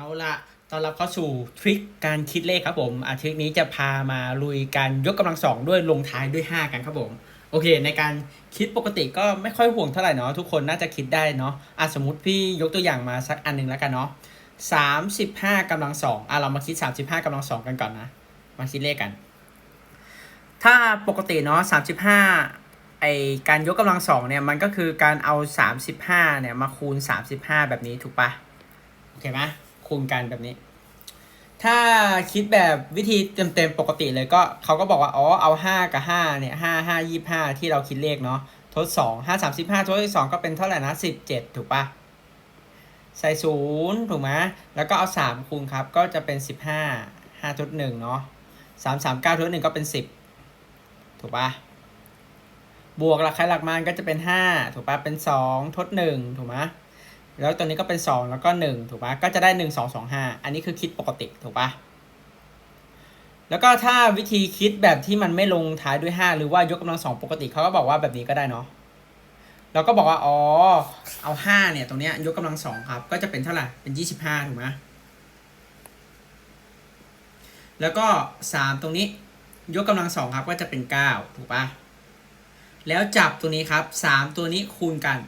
เอาละตอนรับเข้าสู่ทริคการคิดเลขครับผมอาทริคนี้จะพามาลุยการยกกำลังสองด้วยลงท้ายด้วย 5 กันครับผม โอเค ในการคิดปกติก็ไม่ค่อยห่วงเท่าไหร่เนาะทุกคนน่าจะคิดได้เนาะอะสมมติพี่ยกตัวอย่างมาสักอันหนึ่งแล้วกันเนาะสามสิบห้ากำลังสองอะเรามาคิดสามสิบห้ากำลังสองกันก่อนนะ มาคิดเลขกัน ถ้าปกติเนาะสามสิบห้าไอการยกกำลังสองเนี่ยมันก็คือการเอาสามสิบห้าเนี่ยมาคูณสามสิบห้าแบบนี้ถูกปะโอเคไหม คูณกันแบบนี้ ถ้าคิดแบบวิธีเต็มๆปกติเลยก็เขาก็บอกว่าอ๋อเอา 5 กับ 5 เนี่ย 5 5 25 ที่เราคิดเลขเนาะทด 2 5 35ทดที่2ก็เป็นเท่าไหร่นะ17 ถูกปะใส่ศูนย์ถูกไหมแล้วก็เอา 3 คูณครับ ก็จะเป็น 15 5ทด1เนาะ3 3 9ทด1ก็เป็น 10 ถูกปะบวกหลักใครหลักมันก็จะเป็น 5 ถูกปะเป็น 2 ทด 1 ถูกไหม แล้วตัวนี้ก็เป็น 2 แล้วก็ 1 ถูกปะก็จะได้ 1 2 2 5 อันนี้คือคิดปกติถูกปะแล้วก็ถ้าวิธีคิดแบบที่มันไม่ลงท้ายด้วย 5 หรือว่ายกกำลังสองปกติเขาก็บอกว่าแบบนี้ก็ได้เนาะเราก็บอกว่าอ๋อเอา5เนี่ยตรงเนี้ยยกกำลังสองครับ ก็จะเป็นเท่าไหร่เป็น 25 ถูกไหมแล้วก็ 3 ตรงนี้ยกกำลังสองครับก็จะเป็น 9 ถูกปะแล้วจับตัวนี้ครับ 3 ตัวนี้คูณกัน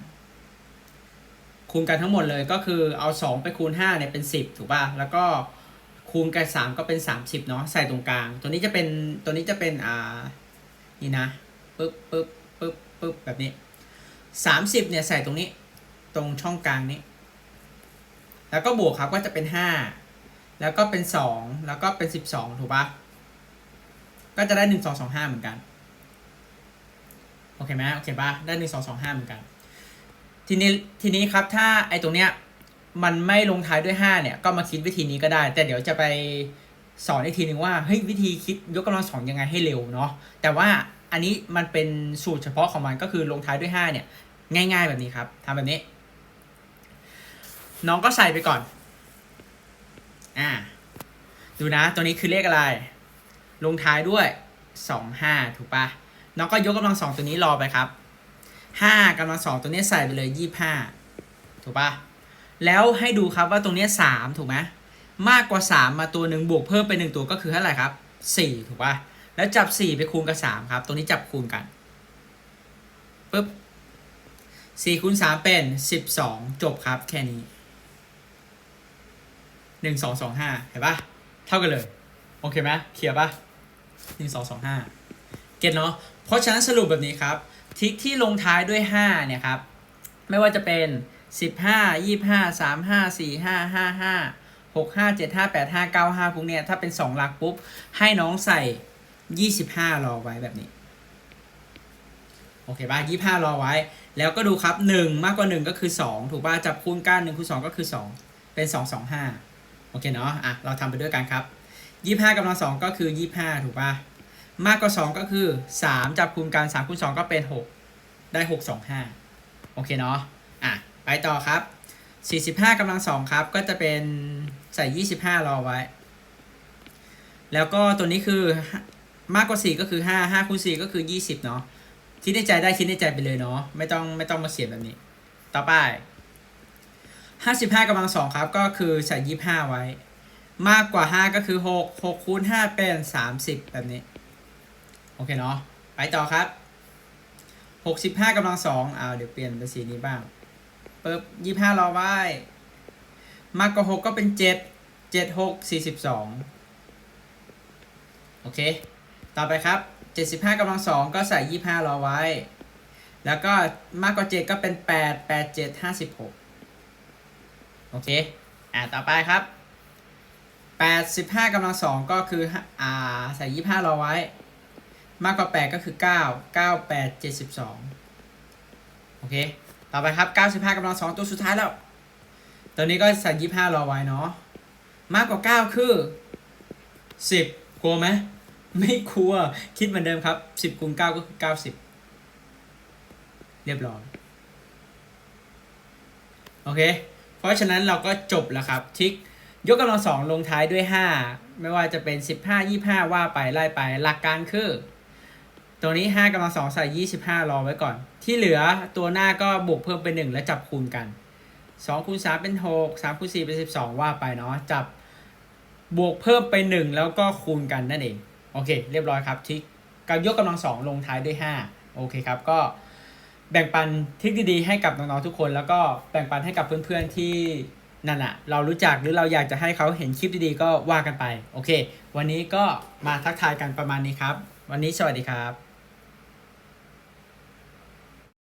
คูณกันทั้งหมดเลยก็คือเอา 2 ไปคูณ5เนี่ยเป็น 10 ถูกป่ะ แล้วก็คูณกัน 3 ก็เป็น 30เนาะใส่ตรงกลาง ตัวนี้จะเป็นตัวนี้จะเป็นอ่านี่นะปึ๊บปึ๊บปึ๊บปึ๊บแบบนี้ 30เนี่ยใส่ตรงนี้ตรงช่องกลางนี้ แล้วก็บวกครับก็จะเป็น 5 แล้วก็เป็น 2 แล้วก็เป็น 12 ถูกป่ะก็จะได้ 1 2 2 5 เหมือนกัน โอเคไหมโอเคป่ะได้ 1 2 2 5 เหมือนกัน ทีนี้ทีนี้ครับถ้าไอ้ตรงเนี้ยมันไม่ลงท้ายด้วย 5 เนี่ย ก็มาคิดวิธีนี้ก็ได้ แต่เดี๋ยวจะไปสอนอีกทีหนึ่งว่าเฮ้ยวิธีคิดยกกำลังสองยังไงให้เร็วเนาะแต่ว่าอันนี้มันเป็นสูตรเฉพาะของมันก็คือลงท้ายด้วย 5 เนี่ย ง่าย ๆแบบนี้ครับทำแบบนี้ น้องก็ใส่ไปก่อนอ่าดูนะตัวนี้คือเลขอะไร ลงท้ายด้วย 2 5 ถูกปะน้องก็ยกกำลังสองตัวนี้รอไปครับ ห้ากำลังสองตัวนี้ใส่ไปเลยยี่ห้าถูกปะแล้วให้ดูครับว่าตรงนี้สามถูกไหมมากกว่าสามมาตัวหนึ่งบวกเพิ่มไปหนึ่งตัวก็คือเท่าไหร่ครับสี่ถูกปะแล้วจับสี่ไปคูณกับสามครับ ตรงนี้จับคูณกันปึ๊บสี่คูณสามเป็นสิบสองจบครับแค่นี้หนึ่งสองสองห้าเห็นปะเท่ากันเลย โอเคไหมเคลียร์ปะหนึ่งสองสองห้าเก็ตเนาะเพราะฉะนั้นสรุปแบบนี้ครับ ทิกที่ลงท้ายด้วย 5 เนี่ยครับ ไม่ว่าจะเป็น 15 25 35 45 55 65 75 85 95พวกเนี้ยถ้าเป็น 2 หลักปุ๊บ ให้น้องใส่ 25 รอไว้แบบนี้ โอเคป่ะ25 รอไว้ แล้วก็ดูครับ 1 มากกว่า 1 ก็คือ 2 ถูกป่ะจับคูณกัน1คูณ2ก็คือ 2 เป็น 2 2 5 โอเคเนาะอะเราทำไปด้วยกันครับ 25กำลัง2ก็คือ 25 ถูกป่ะ มากกว่า 2 ก็คือ 3 จับคูณกัน3คูณ2ก็เป็น 6 ได้ 6 2 5 โอเคเนาะอะไปต่อครับ 45กำลัง2ครับ ก็จะเป็นใส่ 25 รอไว้ แล้วก็ตัวนี้คือมากกว่า 4 ก็คือ 5 5คูณ4ก็คือ 20 เนาะคิดในใจได้คิดในใจไปเลยเนาะไม่ต้องไม่ต้องมาเสียบแบบนี้ ต่อไป 55กำลัง2ครับ ก็คือใส่ 25 ไว้ มากกว่า 5 ก็คือ 6 6คูณ5เป็น 30 แบบนี้ เคเนาะไปต่อครับหกสิบห้ากำลังสองอ้าวเดี๋ยวเปลี่ยนเป็นสีนี้บ้างปึ๊บยี่ห้ารอไว้มากกว่าหกก็เป็นเจ็ดเจ็ดหกสี่สิบสองโอเค ต่อไปครับเจ็ดสิบห้ากำลังสองก็ใส่ยี่ห้ารอไว้ แล้วก็มากกว่าเจ็ดก็เป็นแปดแปดเจ็ดห้าสิบหกโอเค อ่าต่อไปครับแปดสิบห้ากำลังสองก็คืออ่าใส่ยี่ห้ารอไว้ มากกว่า 8 ก็คือ 9 9 8 72 โอเค ต่อไปครับ 95กำลัง2ตัวสุดท้ายแล้ว ตัวนี้ก็ใส่25 รอไว้เนาะ มากกว่า 9 คือ 10 กลัวไหม ไม่กลัว คิดเหมือนเดิมครับ 10คูณ9ก็คือ 90 เรียบร้อย โอเค เพราะฉะนั้นเราก็จบแล้วครับทิกยกกำลังสองลงท้ายด้วย 5 ไม่ว่าจะเป็น 15 25 ว่าไปไล่ไป หลักการคือ ตัวนี้5กำลังสองใส่25 รอไว้ก่อน ที่เหลือตัวหน้าก็บวกเพิ่มเป็น1แล้วจับคูณกัน2คูณ3เป็น6 3คูณ4เป็น12 ว่าไปเนาะจับบวกเพิ่มไป 1 แล้วก็คูณกันนั่นเอง โอเค เรียบร้อยครับทิกการยกกำลังสองลงท้ายด้วย 5 โอเคครับ ก็แบ่งปันทิคดีๆ ให้กับน้องๆทุกคน แล้วก็แบ่งปันให้กับเพื่อนๆที่นั่นอะเรารู้จักหรือเราอยากจะให้เขาเห็นคลิปดีๆ ก็ว่ากันไป โอเค วันนี้ก็มาทักทายกันประมาณนี้ครับ วันนี้สวัสดีครับ